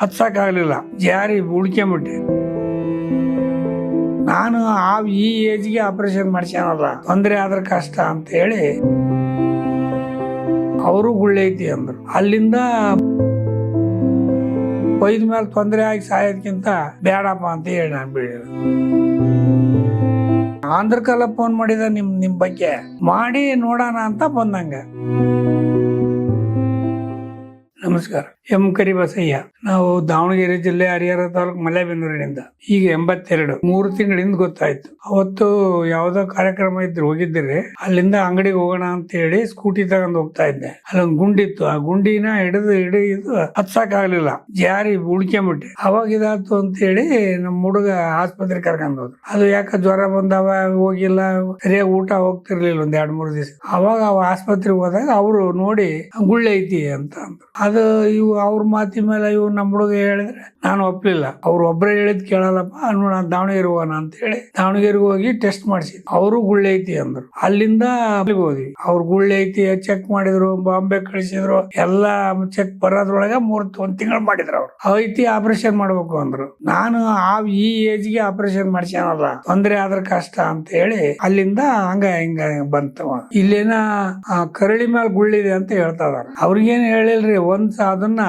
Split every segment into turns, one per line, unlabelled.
ಹತ್ಸಕ್ಕಾಗ್ಲಿಲ್ಲ ಜಾರಿ ಉಳ್ಕೊಂಬಿಟ್ಟೆ. ನಾನು ಆ ಈ ಏಜ್ಗೆ ಆಪರೇಷನ್ ಮಾಡ್ಸ್ಯಾನಲ್ಲ, ತೊಂದರೆ ಆದ್ರೆ ಕಷ್ಟ ಅಂತ ಹೇಳಿ ಅವರು ಗುಳ್ಳೈತಿ ಅಂದ್ರು. ಅಲ್ಲಿಂದ ಒಯ್ದ ಮೇಲೆ ತೊಂದರೆ ಆಗಿ ಸಾಯೋದಕ್ಕಿಂತ ಬೇಡಪ್ಪ ಅಂತ ಹೇಳಿ ನಾನು ಬೀಳ ಆಂಧ್ರಕಲ್ಲ ಫೋನ್ ಮಾಡಿದ ನಿಮ್ ನಿಮ್ ಬಗ್ಗೆ. ಮಾಡಿ ನೋಡೋಣ ಅಂತ ಬಂದಂಗ. ನಮಸ್ಕಾರ. ಎಂ ಕರಿಬಸಯ್ಯ. ನಾವು ದಾವಣಗೆರೆ ಜಿಲ್ಲೆ ಹರಿಹರ ತಾಲೂಕು ಮಲೆಬೆನ್ನೂರಿನಿಂದ. ಈಗ ಎಂಬತ್ತೆರಡು. ಮೂರು ತಿಂಗಳಿಂದ ಗೊತ್ತಾಯ್ತು. ಅವತ್ತು ಯಾವ್ದೋ ಕಾರ್ಯಕ್ರಮ ಇದ್ರು ಹೋಗಿದ್ದರೆ. ಅಲ್ಲಿಂದ ಅಂಗಡಿಗೆ ಹೋಗೋಣ ಅಂತ ಹೇಳಿ ಸ್ಕೂಟಿ ತಗೊಂಡು ಹೋಗ್ತಾ ಇದ್ದೆ. ಅಲ್ಲೊಂದು ಗುಂಡಿತ್ತು ಆ ಗುಂಡಿನ ಹಿಡಿದು ಹಿಡಿದು ಹತ್ಸಕ್ ಆಗ್ಲಿಲ್ಲ ಜಾರಿ ಉಳ್ಕೊಂಬಿಟ್ಟೆ ಅವಾಗ ಇದಾಯ್ತು ಅಂತ ಹೇಳಿ ನಮ್ಮ ಹುಡುಗ ಆಸ್ಪತ್ರೆ ಕರ್ಕೊಂಡ್ ಹೋದ್ರು. ಅದು ಯಾಕ ಜ್ವರ ಬಂದವ ಹೋಗಿಲ್ಲ. ಸರಿಯಾಗಿ ಊಟ ಹೋಗ್ತಿರ್ಲಿಲ್ಲ ಒಂದ್ ಎರಡ್ ಮೂರು ದಿವಸ. ಅವಾಗ ಅವ ಆಸ್ಪತ್ರೆಗೆ ಹೋದಾಗ ಅವರು ನೋಡಿ ಗುಳ್ಳೆ ಐತಿ ಅಂತ ಅಂದ್ರು. ಅದು ಇವು ಅವ್ರ ಮಾತಿ ಮೇಲೆ ಇವ್ರು ನಮ್ಮ ಹುಡುಗ ಹೇಳಿದ್ರೆ ನಾನು ಒಪ್ಲಿಲ್ಲ. ಅವ್ರು ಒಬ್ಬರೇ ಹೇಳಿದ್ ಕೇಳಲ್ಲಪ್ಪ ನೋಡ ದಾವಣಗೆರೆ ಹೋಗೋಣ ಅಂತ ಹೇಳಿ ದಾವಣಗೆರೆಗೆ ಹೋಗಿ ಟೆಸ್ಟ್ ಮಾಡಿಸಿ ಅವರು ಗುಳ್ಳೆ ಐತಿ ಅಂದ್ರು. ಅಲ್ಲಿಂದ ಅಲ್ಲಿಗೆ ಹೋದ್ವಿ. ಅವ್ರು ಗುಳ್ಳೆ ಐತಿ ಚೆಕ್ ಮಾಡಿದ್ರು, ಬಾಂಬೆ ಕಳಿಸಿದ್ರು, ಎಲ್ಲ ಚೆಕ್ ಬರೋದ್ರೊಳಗೆ ಮೂರ್ ಒಂದ್ ತಿಂಗಳು ಮಾಡಿದ್ರು ಅವ್ರು. ಐತಿ ಆಪರೇಷನ್ ಮಾಡ್ಬೇಕು ಅಂದ್ರು. ನಾನು ಆ, ಈ ಏಜ್ಗೆ ಆಪರೇಷನ್ ಮಾಡ್ಸ್ಯಾನಲ್ಲ, ತೊಂದರೆ ಆದ್ರೆ ಕಷ್ಟ ಅಂತ ಹೇಳಿ ಅಲ್ಲಿಂದ ಹಂಗ ಹಿಂಗ ಬಂತವ ಇಲ್ಲೇನ ಕರಳಿ ಮೇಲೆ ಗುಳ್ಳಿದೆ ಅಂತ ಹೇಳ್ತಾ ಇದಾರ. ಅವ್ರಿಗೇನ್ ಹೇಳಿಲ್ರಿ, ಒಂದ್ ಸ- ಅದನ್ನ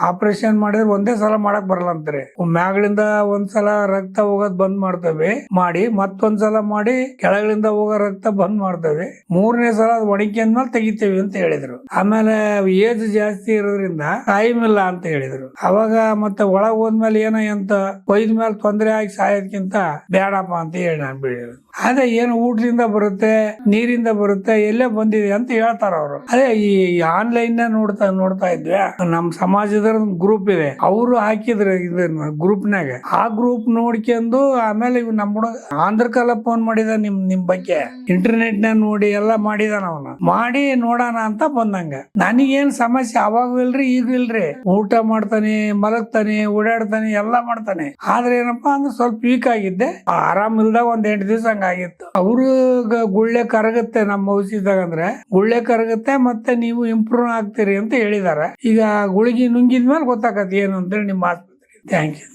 ಆಪರೇಷನ್ ಮಾಡಿದ್ರೆ ಒಂದೇ ಸಲ ಮಾಡಕ್ ಬರಲ್ಲ ಅಂತಾರೆ. ಮ್ಯಾಗಳಿಂದ ಒಂದ್ಸಲ ರಕ್ತ ಹೋಗೋದ್ ಬಂದ್ ಮಾಡ್ತೇವೆ, ಮಾಡಿ ಮತ್ತೊಂದ್ಸಲ ಮಾಡಿ ಕೆಳಗಳಿಂದ ಹೋಗೋ ರಕ್ತ ಬಂದ್ ಮಾಡ್ತೇವೆ. ಮೂರನೇ ಸಲ ಒಣಗ್ಕೊಂಡ್ ಮೇಲೆ ತೆಗಿತೇವೆ ಅಂತ ಹೇಳಿದ್ರು. ಆಮೇಲೆ ಏಜ್ ಜಾಸ್ತಿ ಇರೋದ್ರಿಂದ ಟೈಮ್ ಇಲ್ಲ ಅಂತ ಹೇಳಿದ್ರು. ಅವಾಗ ಮತ್ತೆ ಒಳಗ್ ಹೋದ್ಮೇಲೆ ಏನ ಎಂತ, ಒಯ್ದ ಮೇಲೆ ತೊಂದರೆ ಆಗಿ ಸಾಯೋದ್ಕಿಂತ ಬೇಡಪ್ಪ ಅಂತ ಹೇಳಿ ನಾನು ಬಿಡಿದ್ರು ಅದೇ ಏನು ಊಟದಿಂದ ಬರುತ್ತೆ, ನೀರಿಂದ ಬರುತ್ತೆ, ಎಲ್ಲೇ ಬಂದಿದೆ ಅಂತ ಹೇಳ್ತಾರ ಅವರು ಅದೇ ಈ ಆನ್ಲೈನ್ ನೋಡ್ತಾ ನೋಡ್ತಾ ಇದ್ವಿ. ನಮ್ ಸಮಾಜದ ಗ್ರೂಪ್ ಇದೆ. ಅವರು ಹಾಕಿದ್ರು ಇದನ್ನ ಗ್ರೂಪ್ನಾಗ ಆ ಗ್ರೂಪ್ ನೋಡ್ಕೊಂಡು ಆಮೇಲೆ ಇವ್ ನಮ್ ಆಂಧ್ರ ಕಾಲ ಫೋನ್ ಮಾಡಿದ ನಿಮ್ ನಿಮ್ ಬಗ್ಗೆ. ಇಂಟರ್ನೆಟ್ನ ನೋಡಿ ಎಲ್ಲ ಮಾಡಿದಾನ ಅವನ. ಮಾಡಿ ನೋಡೋಣ ಅಂತ ಬಂದಂಗ. ನನಗೇನ್ ಸಮಸ್ಯೆ ಅವಾಗೂ ಇಲ್ರಿ, ಈಗ ಇಲ್ರಿ. ಊಟ ಮಾಡ್ತಾನೆ, ಮಲಗ್ತಾನೆ, ಓಡಾಡ್ತಾನೆ, ಎಲ್ಲ ಮಾಡ್ತಾನೆ. ಆದ್ರೆ ಏನಪ್ಪಾ ಅಂದ್ರೆ ಸ್ವಲ್ಪ ವೀಕ್ ಆಗಿದ್ದೆ. ಆರಾಮ್ ಇಲ್ದಾಗ ಒಂದ್ ಎಂಟು ದಿವಸ ಹಂಗಾಗಿತ್ತು ಅವರು ಗುಳ್ಳೆ ಕರಗುತ್ತೆ ನಮ್ಮ ಔಷಧಿದಾಗ ಅಂದ್ರೆ ಗುಳ್ಳೆ ಕರಗುತ್ತೆ ಮತ್ತೆ ನೀವು ಇಂಪ್ರೂವ್ ಆಗ್ತೀರಿ ಅಂತ ಹೇಳಿದಾರೆ. ಈಗ ಗುಳಿಗೆ ನುಂಗಿದ್ಮೇಲೆ ಗೊತ್ತಾಗತ್ತೆ ಏನು ಅಂತೇಳಿ ನಿಮ್ಮ ಆಸ್ಪತ್ರೆ ಥ್ಯಾಂಕ್ ಯು